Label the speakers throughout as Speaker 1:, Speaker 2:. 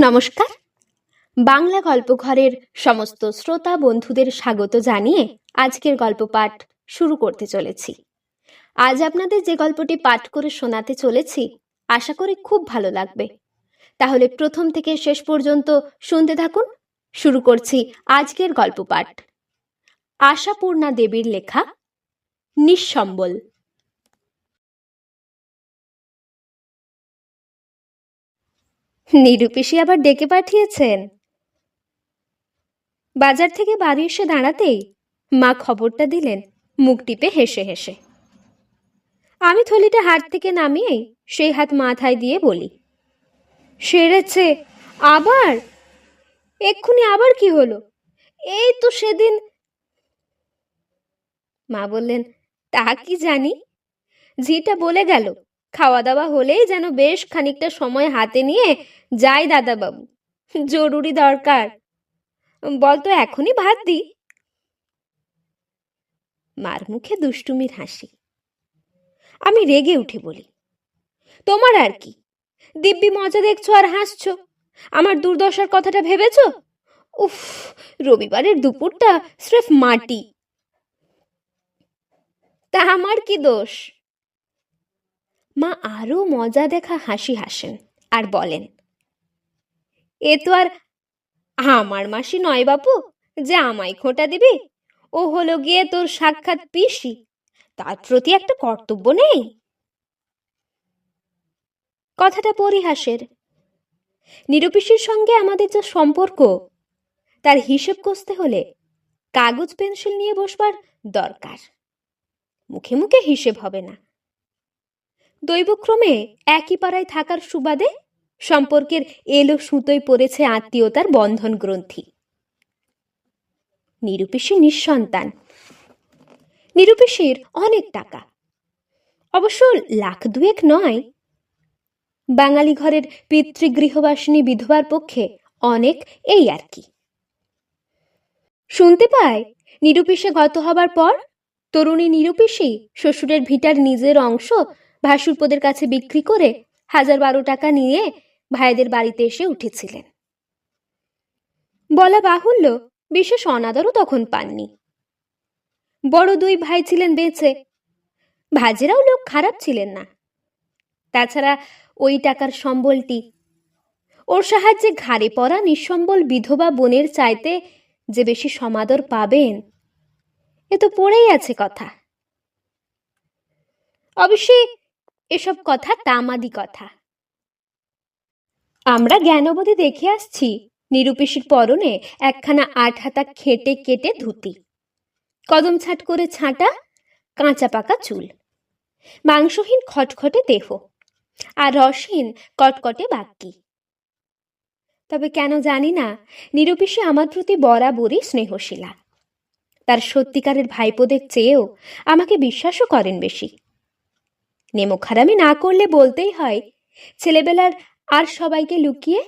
Speaker 1: নমস্কার। বাংলা গল্পঘরের সমস্ত শ্রোতা বন্ধুদের স্বাগত জানিয়ে আজকের গল্প পাঠ শুরু করতে চলেছি। আজ আপনাদের যে গল্পটি পাঠ করে শোনাতে চলেছি, আশা করি খুব ভালো লাগবে। তাহলে প্রথম থেকে শেষ পর্যন্ত শুনতে থাকুন। শুরু করছি আজকের গল্প পাঠ। আশাপূর্ণা দেবীর লেখা, নিঃসম্বল। নিরুপিসি আবার ডেকে পাঠিয়েছেন। বাজার থেকে বাড়ি এসে দাঁড়াতেই মা খবরটা দিলেন, মুখ টিপে হেসে হেসে। আমি থলিটা হাত থেকে নামিয়েই সেই হাত মাথায় দিয়ে বলি, সেরেছে, আবার? এক্ষুনি আবার কি হলো? এই তো সেদিন মা বললেন, তা কি জানি? ঝিটা বলে গেল খাওয়া দাওয়া হলেই যেন বেশ খানিকটা সময় হাতে নিয়ে যাই দাদাবাবু। জরুরি দরকার। বলতো এখনই ভাত দি। মার মুখে দুষ্টুমির হাসি। আমি রেগে উঠে বলি, তোমার আর কি? দিব্যি মজা দেখছ আর হাসছো? আমার দুর্দশার কথাটা ভেবেছো? উফ, রবিবারের দুপুরটা স্রেফ মাটি। তা আমার কি দোষ? মা আরও মজা দেখা হাসি হাসেন আর বলেন, এ তো আর আমার মাসি নয় বাপু, যে আমায় খোঁটা দিবি? ও হলো গিয়ে তোর সাক্ষাৎ পিসি, তার প্রতি একটা কর্তব্য নেই? কথাটা পরিহাসের। নিরুপিসির সঙ্গে আমাদের যা সম্পর্ক, তার হিসেব কষতে হলে কাগজ, পেন্সিল নিয়ে বসবার দরকার। মুখে মুখে হিসেব হবে না। দৈবক্রমে একই পাড়ায় থাকার সুবাদে সম্পর্কের এলো সুতোয় পড়েছে আত্মীয়তার বন্ধন গ্রন্থি। নিরুপেশী নিঃসন্তান। নিরুপেশীর অনেক টাকা। অবশ্য লাখ দুয়েক নয়। বাঙালি ঘরের পিতৃগৃহবাসিনী বিধবার পক্ষে অনেক এই আর কি। শুনতে পায়, নিরুপেশে গত হবার পর তরুণী নিরুপেশী শ্বশুরের ভিটার নিজের অংশ ভাসুরপোদের কাছে বিক্রি করে হাজার বারো টাকা নিয়ে ভাইদের বাড়িতে এসে উঠেছিলেন। বলা বাহুল্য, বিশেষ অনাদরও তখন পাননি। বড় দুই ভাই ছিলেন বেঁচে, ভাজেরাও লোক খারাপ ছিলেন না। তাছাড়া ওই টাকার সম্বলটি, ওর সাহায্যে ঘাড়ে পড়া নিঃসম্বল বিধবা বোনের চাইতে যে বেশি সমাদর পাবেন, এ তো পড়েই আছে কথা। অবশ্যই এসব কথা তামাদি কথা। আমরা জ্ঞানবোধে দেখে আসছি, নিরুপেশীর পরনে একখানা আট হাতা খেটে কেটে ধুতি। কদম ছাট করে ছাঁটা, কাঁচা পাকা চুল। মাংসহীন খটখটে দেহ। আর রসহীন কটকটে বাক্যি তবে কেন জানি না, নিরুপেশী আমার প্রতি বরাবরই স্নেহশীলা। তার সত্যিকারের ভাইপোদের চেয়েও আমাকে বিশ্বাসও করেন বেশি। নেমোখারামি না করলে বলতেই হয়, ছেলেবেলার আর সবাইকে লুকিয়ে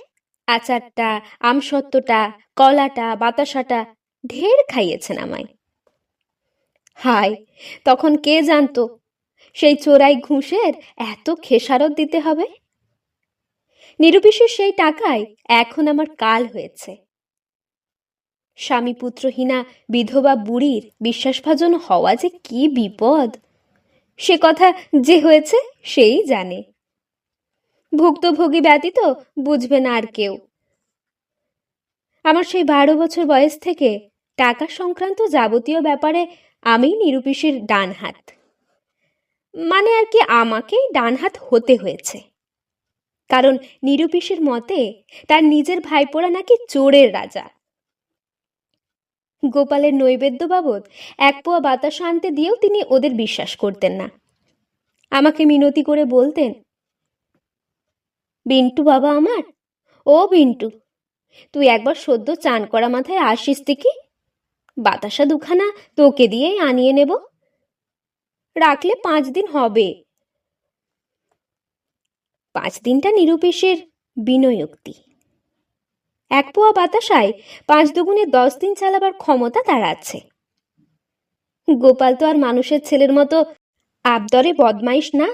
Speaker 1: আচারটা, আমসত্ত্বটা, কলাটা, বাতাসাটা ঢের খাইয়েছেন আমায়। হায়, তখন কে জানতো সেই চোরাই ঘুষের এত খেসারত দিতে হবে? নিরুপিসের সেই টাকায় এখন আমার কাল হয়েছে। স্বামী পুত্রহীনা বিধবা বুড়ির বিশ্বাসভাজন হওয়া যে কি বিপদ! সে কথা যে হয়েছে সেই জানে। ভুক্তভোগী ব্যতীত বুঝবে না আর কেউ। আমার সেই বারো বছর বয়স থেকে টাকা সংক্রান্ত যাবতীয় ব্যাপারে আমি নিরুপিসির ডান হাত। মানে আর কি আমাকেই ডান হাত হতে হয়েছে। কারণ নিরুপিসির মতে তার নিজের ভাইপোরা নাকি চোরের রাজা। গোপালের নৈবেদ্য বাবদ এক পোয়া বাতাস আনতে দিয়েও তিনি ওদের বিশ্বাস করতেন না। আমাকে মিনতি করে বলতেন, বিন্টু বাবা আমার, ও বিন্টু, তুই একবার সদ্য চান করা মাথায় আসিস দেখি? বাতাসা দুখানা তোকে দিয়েই আনিয়ে নেব। রাখলে পাঁচ দিন হবে। পাঁচ দিনটা নিরুপেশের বিনয়োক্তি। এক পোয়া বাতাসায় পাঁচ দুগুণে দশ দিন চালাবার ক্ষমতা তার আছে। গোপাল তো আর মানুষের ছেলের মতো আবদরে বদমাইশ না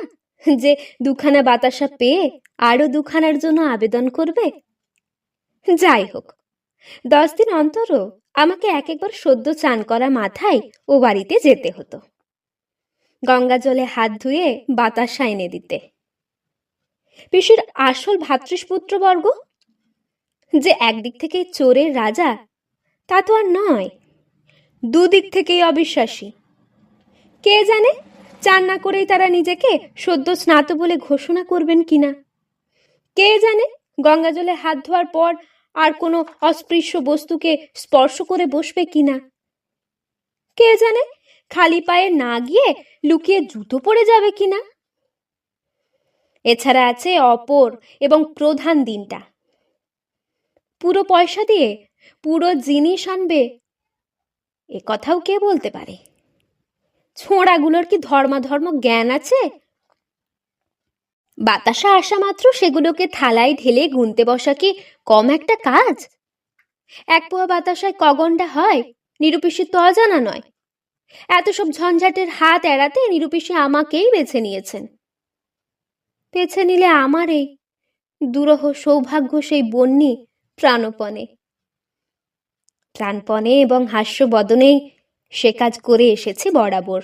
Speaker 1: যে দুখানা বাতাসা পেয়ে আরও দুখানার জন্য আবেদন করবে? যাই হোক, দশ দিন অন্তরও আমাকে এক একবার সদ্য চান করা মাথায় ও বাড়িতে যেতে হতো। গঙ্গা জলে হাত ধুয়ে বাতাসা এনে দিতে। পিসির আসল ভ্রাতৃষ্পুত্রবর্গ যে একদিক থেকে চোরের রাজা, তা তো আর নয়। দুদিক থেকেই অবিশ্বাসী। কে জানে, চান না করেই তারা নিজেকে সদ্য স্নাত বলে ঘোষণা করবেন কিনা কে জানে, গঙ্গা জলে হাত ধোয়ার পর আর কোনো অস্পৃশ্য বস্তুকে স্পর্শ করে বসবে কিনা কে জানে, খালি পায়ে না গিয়ে লুকিয়ে জুতো পড়ে যাবে কিনা এছাড়া আছে অপর এবং প্রধান দিনটা। পুরো পয়সা দিয়ে পুরো জিনিস আনবে? এ কথাও কে বলতে পারে? ছোঁড়াগুলোর কি ধর্মাধর্ম জ্ঞান আছে? বাতাসা আসা মাত্র সেগুলোকে থালায় ঢেলে গুনতে বসা কি কম একটা কাজ? এক পোয়া বাতাসায় কগন্ডা হয় নিরুপিসি তো অজানা নয়। এত সব ঝঞ্ঝাটের হাত এড়াতে নিরুপিসি আমাকেই বেছে নিয়েছেন। বেছে নিলে আমার এই দুরহ সৌভাগ্য সেই বন্যি প্রাণপণে। প্রাণপণে এবং হাস্যবদনেই সে কাজ করে এসেছে বরাবর।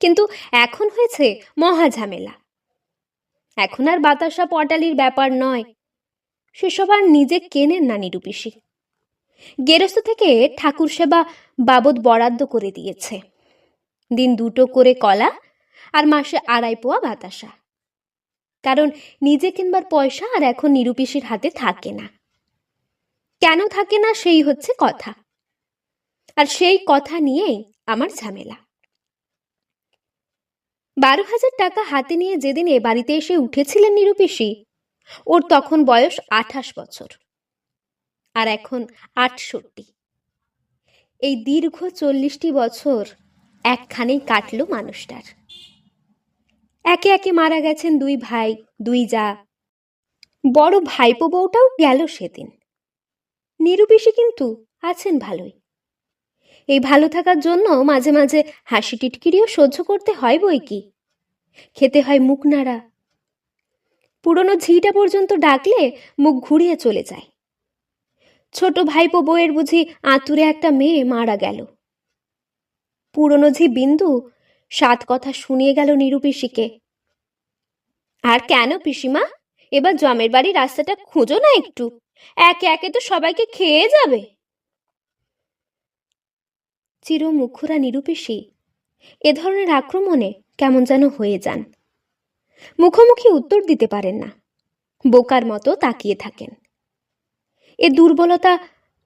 Speaker 1: কিন্তু এখন হয়েছে মহা ঝামেলা। এখন আর বাতাসা পটালির ব্যাপার নয়। সেসব আর নিজে কেনেন না নিরুপিসি গেরস্ত থেকে ঠাকুর সেবা বাবদ বরাদ্দ করে দিয়েছে। দিন দুটো করে কলা আর মাসে আড়াই পোয়া বাতাসা। কারণ নিজে কিনবার পয়সা আর এখন নিরুপিসির হাতে থাকে না। কেন থাকে না সেই হচ্ছে কথা। আর সেই কথা নিয়েই আমার ঝামেলা। বারো হাজার টাকা হাতে নিয়ে যেদিন বাড়িতে এসে উঠেছিলেন নিরুপিসি ওর তখন বয়স আঠাশ বছর। আর এখন আটষট্টি। এই দীর্ঘ চল্লিশটি বছর একখানেই কাটল মানুষটার। একে একে মারা গেছেন দুই ভাই, দুই যা। বড় ভাইপো বউটাও গেল সেদিন। নিরুপিসি কিন্তু আছেন ভালোই। এই ভালো থাকার জন্য মাঝে মাঝে হাসি টিটকিরিও সহ্য করতে হয় বই কি? খেতে হয় মুখ নাড়া। পুরনো ঝিটা পর্যন্ত ডাকলে মুখ ঘুরিয়ে চলে যায়। ছোট ভাইপো বউয়ের বুঝি আতুরে একটা মেয়ে মারা গেল। পুরনো ঝি বিন্দু সাত কথা শুনিয়ে গেল নিরুপিসিকে আর কেন পিসিমা? এবার জমের বাড়ি রাস্তাটা খুঁজো না একটু। একে একে তো সবাইকে খেয়ে যাবে। চির চিরমুখুরা নিরুপিসি এ ধরনের আক্রমণে কেমন যেন হয়ে যান। মুখোমুখি উত্তর দিতে পারেন না, বোকার মতো তাকিয়ে থাকেন। এ দুর্বলতা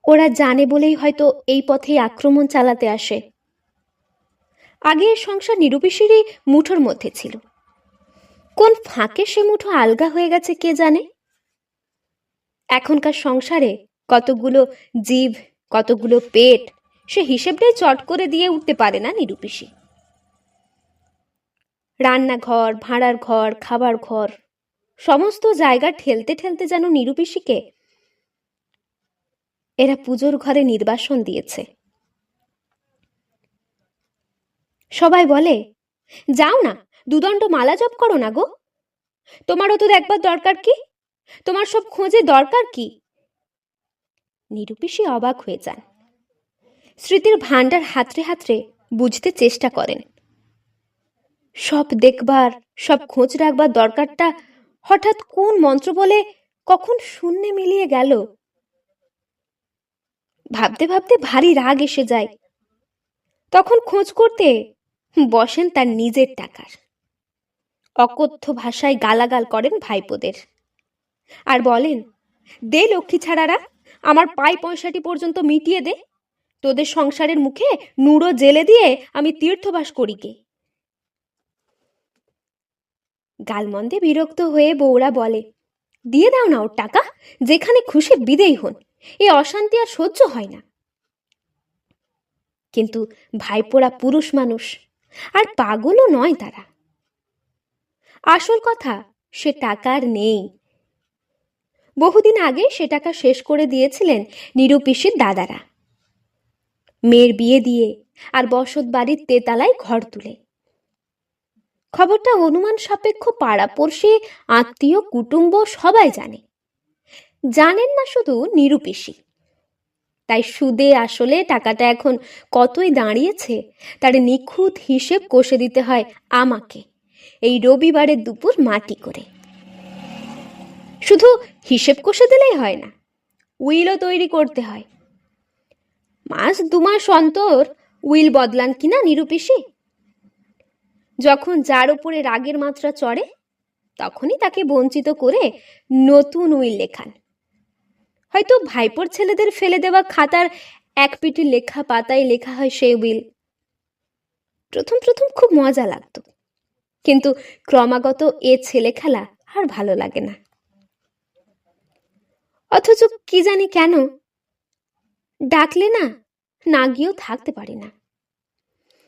Speaker 1: ওরা জানে বলেই হয়তো এই পথেই আক্রমণ চালাতে আসে। আগে সংসার নিরুপিসিরই মুঠোর মধ্যে ছিল। কোন ফাঁকে সে মুঠো আলগা হয়ে গেছে কে জানে? এখনকার সংসারে কতগুলো জীব, কতগুলো পেট, সে হিসেবটাই চট করে দিয়ে উঠতে পারে না নিরুপিসি রান্নাঘর, ভাড়ার ঘর, খাবার ঘর, সমস্ত জায়গা ঠেলতে ঠেলতে যেন নিরুপিসিকে এরা পুজোর ঘরে নির্বাসন দিয়েছে। সবাই বলে, যাও না দুদণ্ড মালা জপ করো না গো। তোমারও তো দেখবার দরকার কি? তোমার সব খোঁজে দরকার কি? নিরুপিসি অবাক হয়ে যান। স্মৃতির ভাণ্ডার হাতড়ে হাতড়ে বুঝতে চেষ্টা করেন। সব দেখবার, সব খোঁজ রাখবার দরকারটা হঠাৎ কোন মন্ত্র বলে কখন শূন্যে মিলিয়ে গেল? ভাবতে ভাবতে ভারী রাগ এসে যায়। তখন খোঁজ করতে বসেন তার নিজের টাকার। অকথ্য ভাষায় গালাগাল করেন ভাইপোদের। আর বলেন, দে লক্ষ্মী ছাড়ারা, আমার পাই পয়সাটি পর্যন্ত মিটিয়ে দে। তোদের সংসারের মুখে নুড়ো জেলে দিয়ে আমি তীর্থবাস করি কে গালমন্দে বিরক্ত হয়ে বউরা বলে, দিয়ে দাও না ওর টাকা, যেখানে খুশি বিদেই হন। এ অশান্তি আর সহ্য হয় না। কিন্তু ভাইপোরা পুরুষ মানুষ, আর পাগলও নয় তারা। আসল কথা, সে টাকা আর নেই। বহুদিন আগে সে টাকা শেষ করে দিয়েছিলেন নিরুপিসির দাদারা। মেয়ের বিয়ে দিয়ে আর বসত বাড়ির তেতালায় ঘর তুলে। খবরটা অনুমান সাপেক্ষ পাড়াপড়শি আত্মীয়, কুটুম্ব সবাই জানে। জানেন না শুধু নিরুপেশী। তাই সুদে আসলে টাকাটা এখন কতই দাঁড়িয়েছে, তার নিখুঁত হিসেব কষে দিতে হয় আমাকে। এই রবিবারের দুপুর মাটি করে। শুধু হিসেব কষে দিলেই হয় না, উইলও তৈরি করতে হয়। মাস দু মাস অন্তর উইল বদলান কিনা নিরুপেশী? যখন যার উপরে রাগের মাত্রা চড়ে, তখনই তাকে বঞ্চিত করে নতুন উইল লেখান। হয়তো ভাইপোর ছেলেদের ফেলে দেওয়া খাতার এক পিটি লেখা পাতায় লেখা হয় সেই উইল। প্রথম প্রথম খুব মজা লাগতো। কিন্তু ক্রমাগত এ ছেলে খেলা আর ভালো লাগে না। অথচ কি জানি কেন? ডাকলে না না গিয়েও থাকতে পারি না।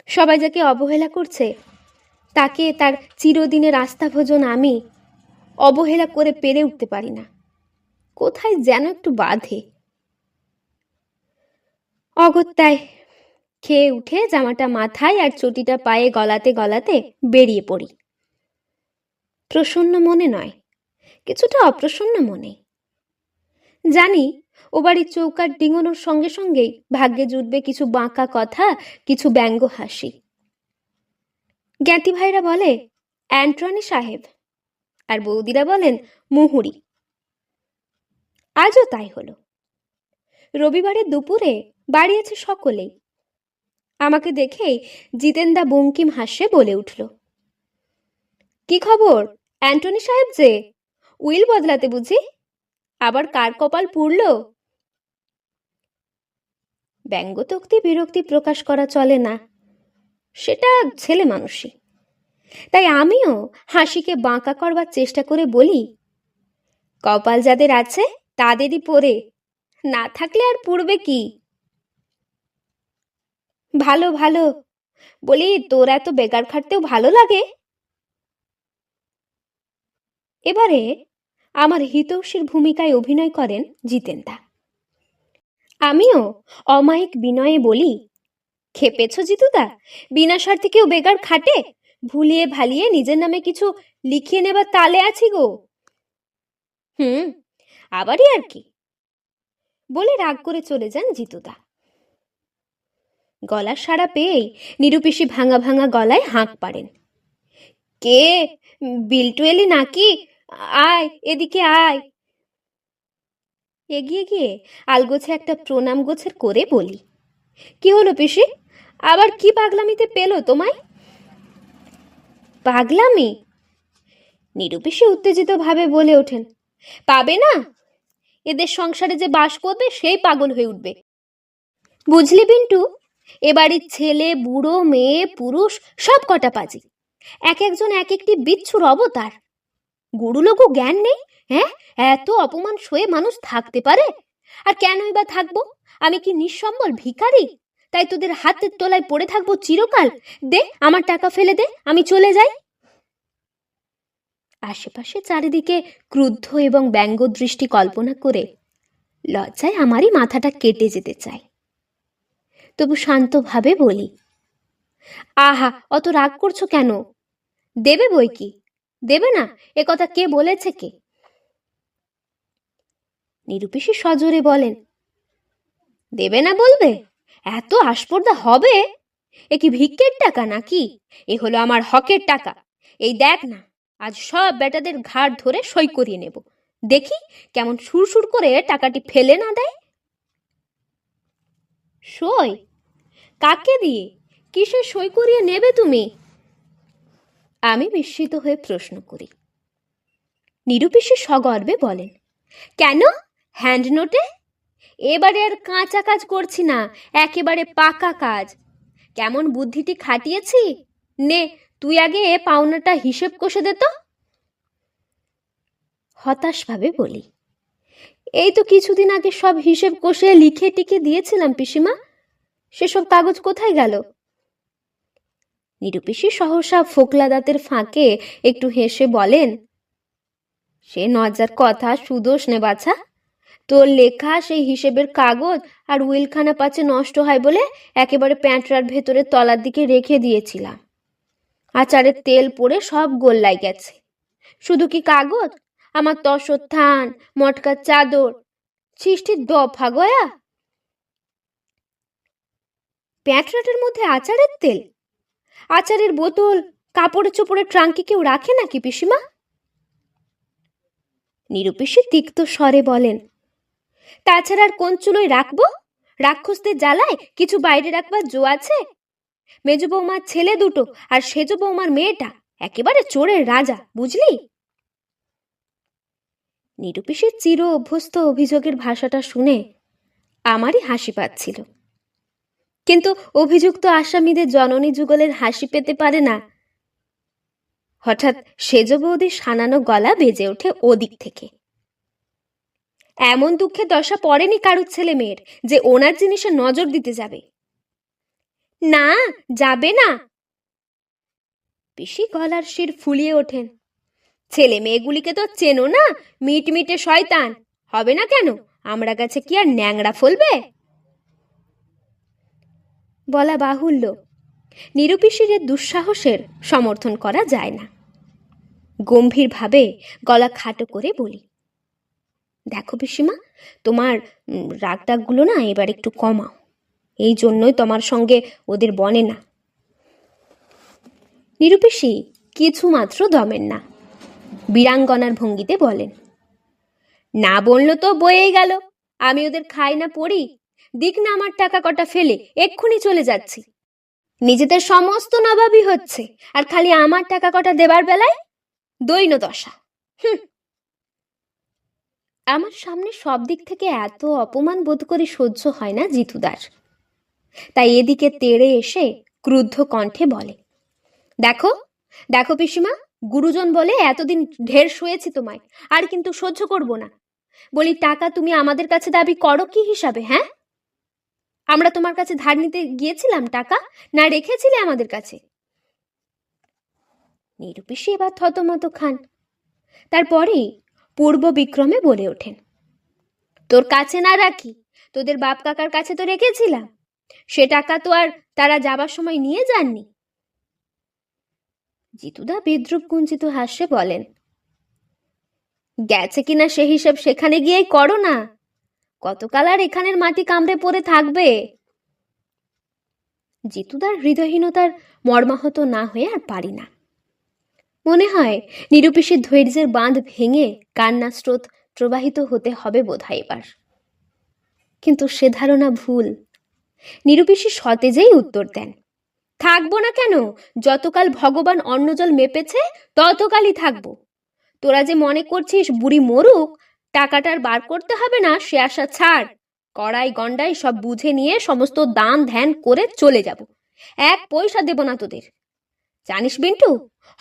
Speaker 1: সবাই যাকে অবহেলা করছে, তাকে তার চিরদিনের আস্থাভোজন আমি অবহেলা করে পেরে উঠতে পারি না। কোথায় যেন একটু বাধে। অগত্যায় খেয়ে উঠে জামাটা মাথায় আর চটিটা পায়ে গলাতে গলাতে বেরিয়ে পড়ি। প্রসন্ন মনে নয়, কিছুটা অপ্রসন্ন মনে। জানি ও বাড়ির চৌকার ডিঙোনোর সঙ্গে সঙ্গেই ভাগ্যে জুটবে কিছু বাঁকা কথা, কিছু ব্যঙ্গ হাসি। জ্ঞাতি ভাইরা বলে, অ্যান্ট্রনি সাহেব। আর বৌদিরা বলেন, মুহুরি। আজও তাই হলো। রবিবারের দুপুরে বাড়ি আছে সকলেই। আমাকে দেখেই জিতেন্দা বঙ্কিম হাসে বলে উঠল, কি খবর? অ্যান্টনি সাহেব যে, উইল বদলাতে বুঝি? আবার কার কপাল পুড়ল? ব্যঙ্গতোক্তি বিরক্তি প্রকাশ করা চলে না, সেটা ছেলে মানুষই। তাই আমিও হাসিকে বাঁকা করবার চেষ্টা করে বলি, কপাল যাদের আছে, তাদেরই পরে না থাকলে আর পুড়বে কি? ভালো ভালো। বলি, তোর এত বেকার খাটতেও ভালো লাগে? এবারে আমার হিতৌষীর ভূমিকায় অভিনয় করেন জিতেন্দা। আমিও অমায়িক বিনয়ে বলি, খেপেছ জিতুদা? বিনা স্বার্থে কেউ বেকার খাটে? ভুলিয়ে ভালিয়ে নিজের নামে কিছু লিখিয়ে নেবার তালে আছি গো। হুম, আবারই আর কি। বলে রাগ করে চলে যান জিতুদা। গলার সাড়া পেয়েই নিরুপেশী ভাঙা ভাঙা গলায় হাঁক পারেন কে? বিল্টু এলি নাকি? আয়, এদিকে আয়। এগিয়ে গিয়ে আলগোছে একটা প্রণাম গোছের করে বলি, কি হলো পিসি? আবার কি পাগলামিতে পেল তোমায়? পাগলামি? নিরুপেশী উত্তেজিত ভাবে বলে ওঠেন, পাবে না? এদের সংসারে যে বাস করবে, সেই পাগল হয়ে উঠবে। বুঝলি পিন্টু এ বাড়ির ছেলে, বুড়ো, মেয়ে, পুরুষ, সব কটা পাজি। এক একজন এক একটি বিচ্ছুর অবতার। গুরুলোকও জ্ঞান নেই হ্যাঁ? এত অপমান সয়ে মানুষ থাকতে পারে? আর কেনই বা থাকব? আমি কি নিঃসম্বল ভিখারি? তাই তোদের হাতের তলায় পড়ে থাকব চিরকাল? দে, আমার টাকা ফেলে দে, আমি চলে যাই। আশেপাশে চারিদিকে ক্রুদ্ধ এবং ব্যঙ্গ দৃষ্টি কল্পনা করে লজ্জায় আমারই মাথাটা কেটে যেতে চায়। তবু শান্তভাবে বলি, আহা, অত রাগ করছ কেন? দেবে বই কি? দেবে না? এ কথা কে বলেছে কে? নিরুপেশী সজোরে বলেন, দেবে না বলবে? এত আস্পর্ধা হবে? এ কি ভিক্ষের টাকা নাকি? এ হলো আমার হকের টাকা। এই দেখ না, আজ সব বেটাদের ঘাড় ধরে সই করিয়ে নেব। দেখি কেমন সুরসুর করে টাকাটি ফেলে না দেয়? সই? কাকে দিয়ে? কিসে সই করিয়ে নেবে তুমি? আমি বিস্মিত হয়ে প্রশ্ন করি। নিরুপেশী সগর্বে বলেন, কেন? হ্যান্ড নোটে? এবারে আর কাঁচা কাজ করছি না, একেবারে পাকা কাজ। কেমন বুদ্ধিটি খাটিয়েছি? নে, তুই আগে এ পাওনাটা হিসেব কষে দে তো। হতাশভাবে বলি এই তো কিছুদিন আগে সব হিসেব কষে লিখে টিকে দিয়েছিলাম, পিসিমা। সেসব কাগজ কোথায় গেল? নিরুপিসি সহসা ফোকলা দাঁতের ফাঁকে একটু হেসে বলেন, সে নজার কথা, সুদোষ নে বাছা। তোর লেখা, সেই হিসেবের কাগজ আর উইলখানা পাচ্ছে নষ্ট হয় বলে একেবারে প্যান্টরার ভেতরে তলার দিকে রেখে দিয়েছিলাম। আচারের তেল পড়ে সব গোল্লাই গেছে। শুধু কি কাগজ? আমার তসর থান, মটকার চাদর, সৃষ্টির দফা গয়া। প্যাঁটরাটের মধ্যে আচারের তেল? আচারের বোতল, কাপড়ে চোপড়ের ট্রাঙ্কে কেউ রাখে নাকি পিসিমা? নিরুপিসি তিক্ত স্বরে বলেন, তাছাড়া আর কোন চুলোয় রাখব? রাক্ষসদের জ্বালায় কিছু বাইরে রাখবার জো আছে? মেজ বৌমার ছেলে দুটো আর সেজ বৌমার মেয়েটা, একেবারে চোরের রাজা, বুঝলি? নিরুপিসের চির অভ্যস্ত অভিযোগের ভাষাটা শুনে আমারই হাসি পাচ্ছিল। কিন্তু অভিযুক্ত আসামিদের জননী যুগলের হাসি পেতে পারে না। হঠাৎ সেজ বৌদির সানানো গলা বেজে ওঠে ওদিক থেকে। এমন দুঃখে দশা পড়েনি কারুর ছেলে মেয়ের যে ওনার জিনিসে নজর দিতে যাবে। না যাবে না। পিসি গলার শির ফুলিয়ে ওঠেন। ছেলে মেয়েগুলিকে তো চেনো না মিট মিটে শয়তান। হবে না কেন? আমরা কাছে কি আর ন্যাংরা ফলবে? বলা বাহুল্য। নিরুপিসিরের দুঃসাহসের সমর্থন করা যায় না। গম্ভীরভাবে গলা খাটো করে বলি, দেখো পিসিমা, তোমার রাগ টাগগুলো না এবার একটু কমাও। এই জন্যই তোমার সঙ্গে ওদের বনে না। নিরুপিসি কিছুমাত্র দমেন না। বীরাঙ্গনার ভঙ্গিতে বলেন না বলল তো বয়েই গেল, আমি ওদের খাই না পড়ি, দিক না আমার টাকা কটা ফেলে, এক্ষুনি চলে যাচ্ছি। নিজেদের সমস্ত নবাবই হচ্ছে, আর খালি আমার টাকা কটা দেবার বেলায় দৈন দশা। হুঁ। আমার সামনে সব দিক থেকে এত অপমান বোধ করে সহ্য হয় না জিতুদার। তাই এদিকে তেড়ে এসে ক্রুদ্ধ কণ্ঠে বলে, দেখো দেখো পিসিমা গুরুজন বলে, এতদিন ঢের শুয়েছি তোমায়, আর কিন্তু সহ্য করব না। বলি, টাকা তুমি আমাদের কাছে দাবি করো কি হিসাবে হ্যাঁ? আমরা তোমার কাছে ধার নিতে গিয়েছিলাম টাকা, না রেখেছিলে আমাদের কাছে? নিরুপিসি এবার থতমত খান। তারপরেই পূর্ব বিক্রমে বলে ওঠেন, তোর কাছে না রাখি, তোদের বাপ কাকার কাছে তো রেখেছিলাম। সে টাকা তো আর তারা যাবার সময় নিয়ে যাননি। জিতুদা বিদ্রুপ কুঞ্চিত হাস্যে বলেন, গেছে কিনা সে হিসাব সেখানে গিয়েই করো না। কতকাল আর এখানের মাটি কামড়ে পড়ে থাকবে? জিতুদার হৃদয়হীনতার মর্মাহত না হয়ে আর পারি না। মনে হয় নিরুপিসের ধৈর্যের বাঁধ ভেঙে কান্না স্রোত প্রবাহিত হতে হবে বোধহয় এবার। কিন্তু সে ধারণা ভুল। নিরুপিসি সতেজেই উত্তর দেন থাকব না কেন? যতকাল ভগবান অন্নজল মেপেছে, ততকালই থাকব। তোরা যে মনে করছিস বুড়ি মরুক, টাকাটার বার করতে হবে না, সে আশা ছাড়। কড়াই গন্ডাই সব বুঝে নিয়ে সমস্ত দান ধ্যান করে চলে যাব। এক পয়সা দেব না তোদের। জানিস বিন্টু,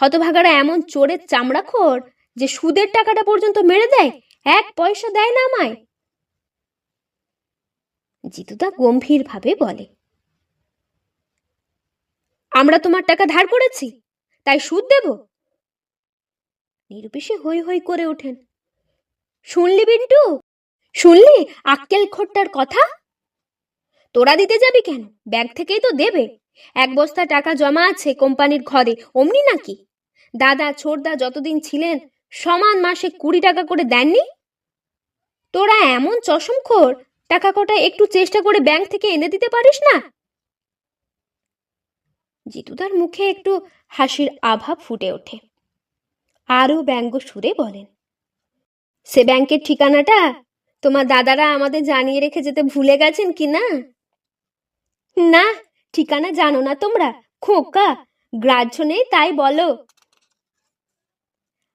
Speaker 1: হতভাগারা এমন চোরের চামড়া খোর যে সুদের টাকাটা পর্যন্ত মেরে দেয়, এক পয়সা দেয় না আমায়। জিতুদা গম্ভীরভাবে বলে। আমরা তোমার টাকা ধার করেছি, তাই সুদ দেব? নিরুপিসে হই হই করে ওঠেন। শুনলি বিন্টু? শুনলি আক্কেল খোট্টার কথা? তোরা দিতে যাবি কেন? ব্যাগ থেকেই তো দেবে। এক বস্তা টাকা জমা আছে কোম্পানির ঘরে, অমনি নাকি? দাদা, ছোটদা যতদিন ছিলেন, সমান মাসে কুড়ি টাকা করে দেননি? তোরা এমন চশমখোর, টাকা কটা একটু চেষ্টা করে ব্যাংক থেকে এনে দিতে পারিস না? জিতুদার মুখে একটু হাসির আভা ফুটে ওঠে। আরও ব্যঙ্গ সুরে বলেন, সে ব্যাংকের ঠিকানাটা তোমার দাদারা আমাদের জানিয়ে রেখে যেতে ভুলে গেছেন কি না? না, ঠিকানা জানো না তোমরা, খোকা, গ্রাহ্য নেই তাই বলো।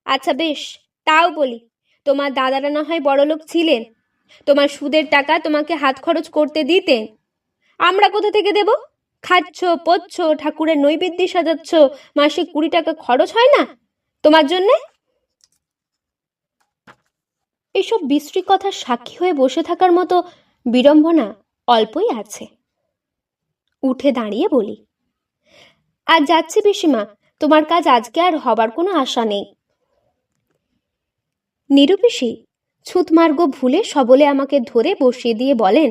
Speaker 1: আচ্ছা বেশ, তাও বলি, তোমার দাদারা না হয় বড়লোক ছিলেন, তোমার সুদের টাকা তোমাকে হাত খরচ করতে দিতেন, আমরা কোথা থেকে দেব? খাচ্ছ পচ্ছ ঠাকুরের নৈবেদ্য সাজাচ্ছ, মাসে কুড়ি টাকা খরচ হয় না? তোমার জন্যে? এসব বিশ্রী কথার সাক্ষী হয়ে বসে থাকার মতো বিড়ম্বনা অল্পই আছে। উঠে দাঁড়িয়ে বলি, আজ যাচ্ছি পিসিমা, তোমার কাজ আজকে আর হবার কোনো আশা নেই। নিরুপিসি ছুতমার্গ ভুলে সবলে আমাকে ধরে বসিয়ে দিয়ে বলেন,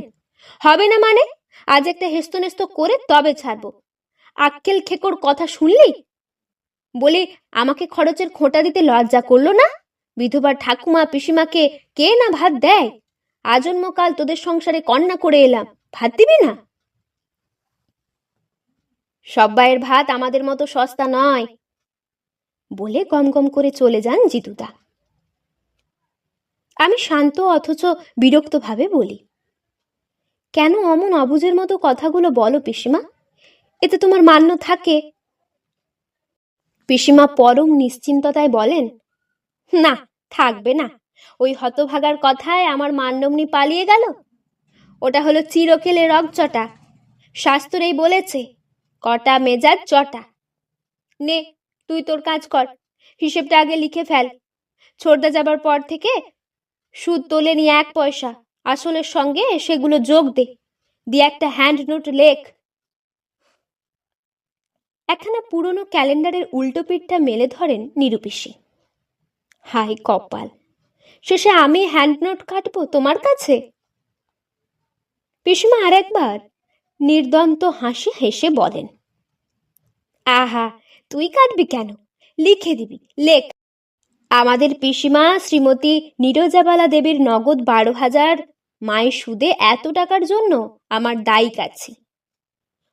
Speaker 1: হবে না মানে? আজ একটা হেস্তনেস্ত করে তবে ছাড়বো। আক্কেল খেকোর কথা শুনলি? বলি, আমাকে খরচের খোঁটা দিতে লজ্জা করল না? বিধবা ঠাকুমা পিসিমাকে কে না ভাত দেয়? আজন্মকাল তোদের সংসারে কন্যা করে এলাম, ভাত দিবি না? সব্বাইয়ের ভাত আমাদের মতো সস্তা নয়। বলে গম গম করে চলে যান জিতুদা। আমি শান্ত অথচ বিরক্তভাবে বলি কেন অমন অবুঝের মতো কথাগুলো বলো পিসিমা? এতে তোমার মান্য থাকে। পিসিমা পরম নিশ্চিন্ততায় বলেন, না, থাকবে না। ওই হতভাগার কথায় আমার মান্যমনি পালিয়ে গেল। ওটা হলো চিরকেলে রগচটা শাস্ত্রেই বলেছে, কটা মেজাজ চটা। নে, তুই তোর কাজ কর, হিসেবটা আগে লিখে ফেল। ছোটদা যাবার পর থেকে সুদ তোলে নিয়ে এক পয়সা। আসলের সঙ্গে সেগুলো যোগ দে। দিয়ে একটা হ্যান্ড নোট লেখ। একখানা পুরনো ক্যালেন্ডারের উল্টো পিঠটা মেলে ধরেন নিরুপিসি হাই কপাল, শেষে আমি হ্যান্ড নোট কাটবো তোমার কাছে? পিসিমা আর একবার নির্দন্ত হাসি হেসে বলেন, আহা, তুই কাটবি কেন? লিখে দিবি, লেখ। আমাদের পিসিমা শ্রীমতী নীরজাবালা দেবীর নগদ বারো হাজার মায়ের সুদে এত টাকার জন্য আমার দায়ী আছি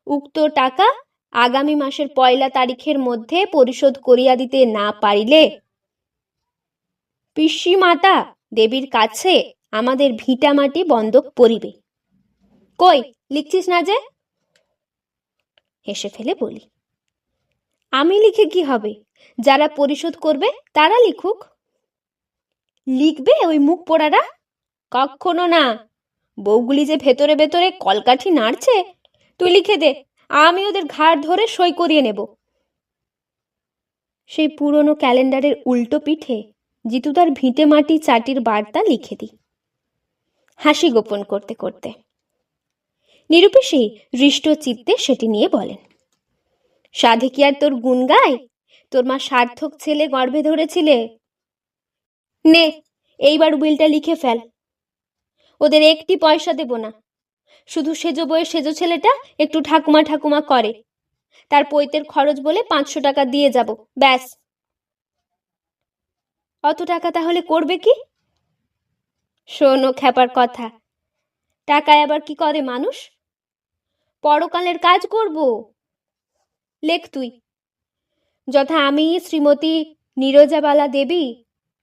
Speaker 1: উক্ত টাকা আগামী মাসের পয়লা তারিখের মধ্যে পরিশোধ করিয়া দিতে না পারিলে পিসি মাতা দেবীর কাছে আমাদের ভিটা মাটি বন্ধক পড়িবে। কই, লিখছিস না যে? হেসে ফেলে বলি। আমি লিখে কি হবে? যারা পরিশোধ করবে তারা লিখুক। লিখবে ওই মুখ পোড়ারা? কখনো না। বউগুলি যে ভেতরে ভেতরে কলকাঠি নাড়ছে, তুই লিখে দে, আমি ওদের ঘাড় ধরে সই করিয়ে নেব। সেই পুরনো ক্যালেন্ডারের উল্টো পিঠে জিতু তার ভিটে মাটি চাটির বার্তা লিখে দিই। হাসি গোপন করতে করতে। নিরুপেশী হৃষ্ট চিত্তে সেটি নিয়ে বলেন, সাধে কি আর তোর গুণ গায়? তোর মা সার্থক ছেলে গর্ভে ধরেছিলে। নে, এইবার উইলটা লিখে ফেল। ওদের একটি পয়সা দেব না। শুধু সেজো বইয়ের সেজো ছেলেটা একটু ঠাকুমা ঠাকুমা করে। তার পৈতের খরচ বলে পাঁচশো টাকা দিয়ে যাব, ব্যাস। অত টাকা তাহলে করবে কি? শোনো খ্যাপার কথা, টাকায় আবার কি করে মানুষ? পরকালের কাজ করব। লেখ তুই। যথা আমি শ্রীমতী নীরজাবালা দেবী,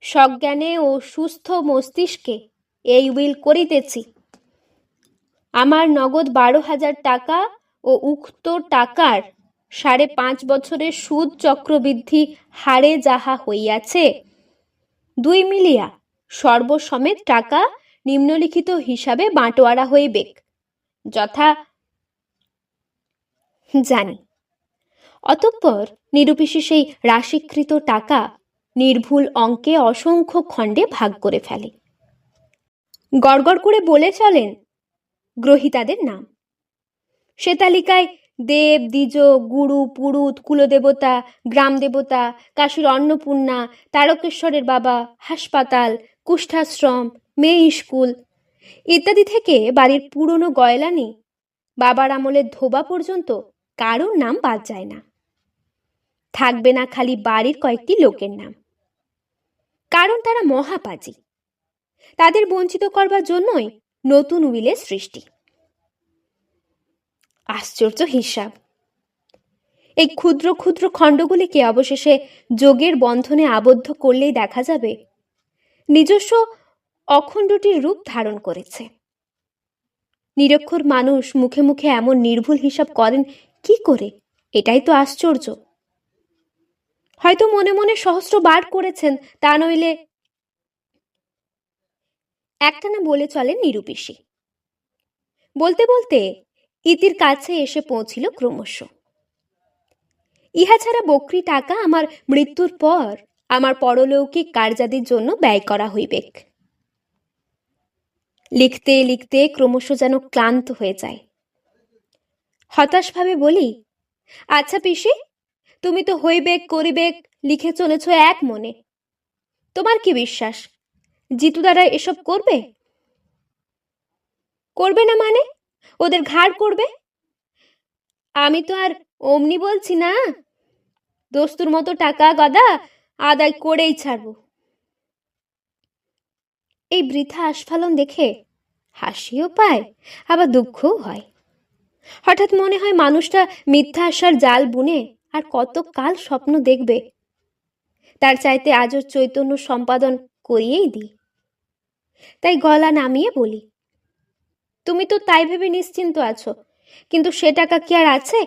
Speaker 1: সজ্ঞানে ও সুস্থ মস্তিষ্কে এই উইল করিতেছি। আমার নগদ বারো হাজার টাকা ও উক্ত টাকার সাড়ে পাঁচ বছরের সুদ চক্রবৃদ্ধি হারে যাহা হইয়াছে, দুই মিলিয়া সর্বসমেত টাকা নিম্নলিখিত হিসাবে বাঁটোয়ারা হইবেক, যথা জানি। অতঃপর নিরুপিসি সেই রাশিকৃত টাকা নির্ভুল অঙ্কে অসংখ্য খণ্ডে ভাগ করে ফেলে। গড়গড় করে বলে চলেন গ্রহিতাদের নাম। সে তালিকায় দেব, দ্বিজ, গুরু, পুরুত, কুলদেবতা, গ্রাম দেবতা, কাশীর অন্নপূর্ণা, তারকেশ্বরের বাবা, হাসপাতাল, কুষ্ঠাশ্রম, মেয়ে স্কুল ইত্যাদি থেকে বাড়ির পুরনো গয়লানি বাবার আমলের ধোবা পর্যন্ত কারোর নাম বাদ যায় না। থাকবে না খালি বাড়ির কয়েকটি লোকের নাম। কারণ তারা মহাপাজি। তাদের বঞ্চিত করবার জন্যই নতুন উইলের সৃষ্টি। আশ্চর্য হিসাব। এই ক্ষুদ্র ক্ষুদ্র খণ্ডগুলিকে অবশেষে যোগের বন্ধনে আবদ্ধ করলেই দেখা যাবে, নিজস্ব অখণ্ডটির রূপ ধারণ করেছে। নিরক্ষর মানুষ মুখে মুখে এমন নির্ভুল হিসাব করেন, কি করে? এটাই তো আশ্চর্য। হয়তো মনে মনে সহস্র বার করেছেন, তা নইলে একটানা বলে চলেন নিরুপিসি বলতে বলতে ইতির কাছে এসে পৌঁছিল ক্রমশ। ইহা ছাড়া বকরি টাকা আমার মৃত্যুর পর আমার পরলৌকিক কার্যাদির জন্য ব্যয় করা হইবেক। লিখতে লিখতে ক্রমশ যেন ক্লান্ত হয়ে যায়। হতাশভাবে বলি আচ্ছা পিসি, তুমি তো হইবেক, করিবেক, লিখে চলেছ এক মনে। তোমার কি বিশ্বাস? জিতু দ্বারা এসব করবে? করবে না মানে? ওদের ঘাড় করবে আমি তো আর অমনি বলছি না। দোস্তুর মতো টাকা গদা আদায় করেই ছাড়বো। এই বৃথা আস্ফালন দেখে হাসিও পায়, আবার দুঃখও হয়। হঠাৎ মনে হয় মানুষটা মিথ্যা আশার জাল বুনে আর কত কাল স্বপ্ন দেখবে। তার চাইতে আজও চৈতন্য সম্পাদন করিয়েই দিই। তাই গলা নামিয়ে বলি, তুমি তো তাই ভেবে নিশ্চিন্ত আছো, কিন্তু সে টাকা কি আর আছে?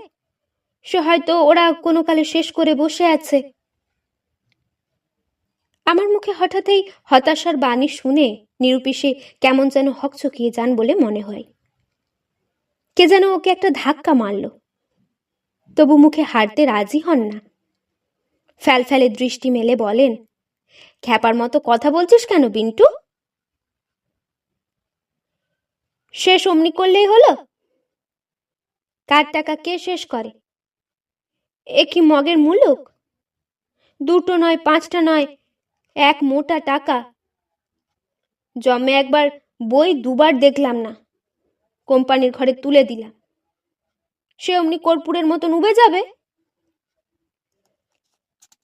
Speaker 1: সে হয়তো ওরা কোনো কালে শেষ করে বসে আছে। আমার মুখে হঠাৎই হতাশার বাণী শুনে নিরুপিসে কেমন যেন হকচকিয়ে যান বলে মনে হয়। কে যেন ওকে একটা ধাক্কা মারল। তবু মুখে হারতে রাজি হন না। ফ্যালফ্যালে দৃষ্টি মেলে বলেন, খ্যাপার মতো কথা বলছিস কেন, বিন্টু? শেষ অমনি করলেই হলো? কার টাকা কে শেষ করে? এ কি মগের মুলুক? দুটো নয়, পাঁচটা নয়, এক মোটা টাকা। জমে একবার বই দুবার দেখলাম না। কোম্পানির ঘরে তুলে দিলাম। সে অমনি কর্পূরের মতন উবে যাবে?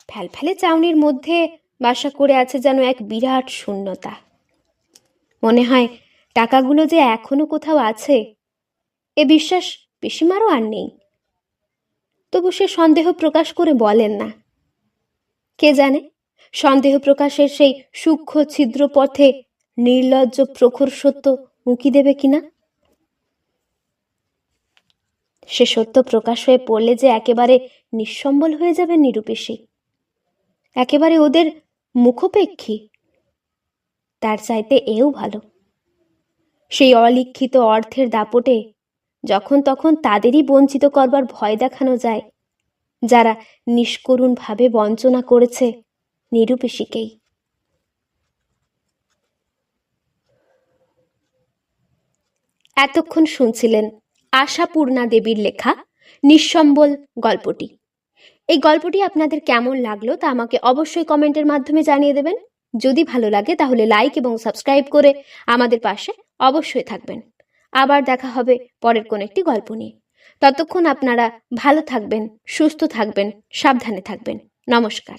Speaker 1: ফ্যালফ্যালে চাউনির মধ্যে বাসা করে আছে যেন এক বিরাট শূন্যতা। মনে হয় টাকাগুলো যে এখনও কোথাও আছে? এ বিশ্বাস পিসিমারও আর নেই। তবু সে সন্দেহ প্রকাশ করে বলেন না। কে জানে? সন্দেহ প্রকাশের সেই সূক্ষ্ম ছিদ্র পথে নির্লজ্জ প্রখর সত্য উঁকি দেবে কিনা? সে সত্য প্রকাশ হয়ে পড়লে যে একেবারে নিঃসম্বল হয়ে যাবে নিরুপেশী। একেবারে ওদের মুখোপেক্ষী। তার চাইতে এও ভালো। সেই অলিখিত অর্থের দাপটে যখন তখন তাদেরই বঞ্চিত করবার ভয় দেখানো যায়। যারা নিষ্করুণভাবে বঞ্চনা করেছে নিরুপেশীকেই। এতক্ষণ শুনছিলেন আশাপূর্ণা দেবীর লেখা নিঃসম্বল গল্পটি। এই গল্পটি আপনাদের কেমন লাগল তা আমাকে অবশ্যই কমেন্টের মাধ্যমে জানিয়ে দেবেন। যদি ভালো লাগে তাহলে লাইক এবং সাবস্ক্রাইব করে আমাদের পাশে অবশ্যই থাকবেন। আবার দেখা হবে পরের কোন একটি গল্প নিয়ে। ততক্ষণ আপনারা ভালো থাকবেন, সুস্থ থাকবেন, সাবধানে থাকবেন। নমস্কার।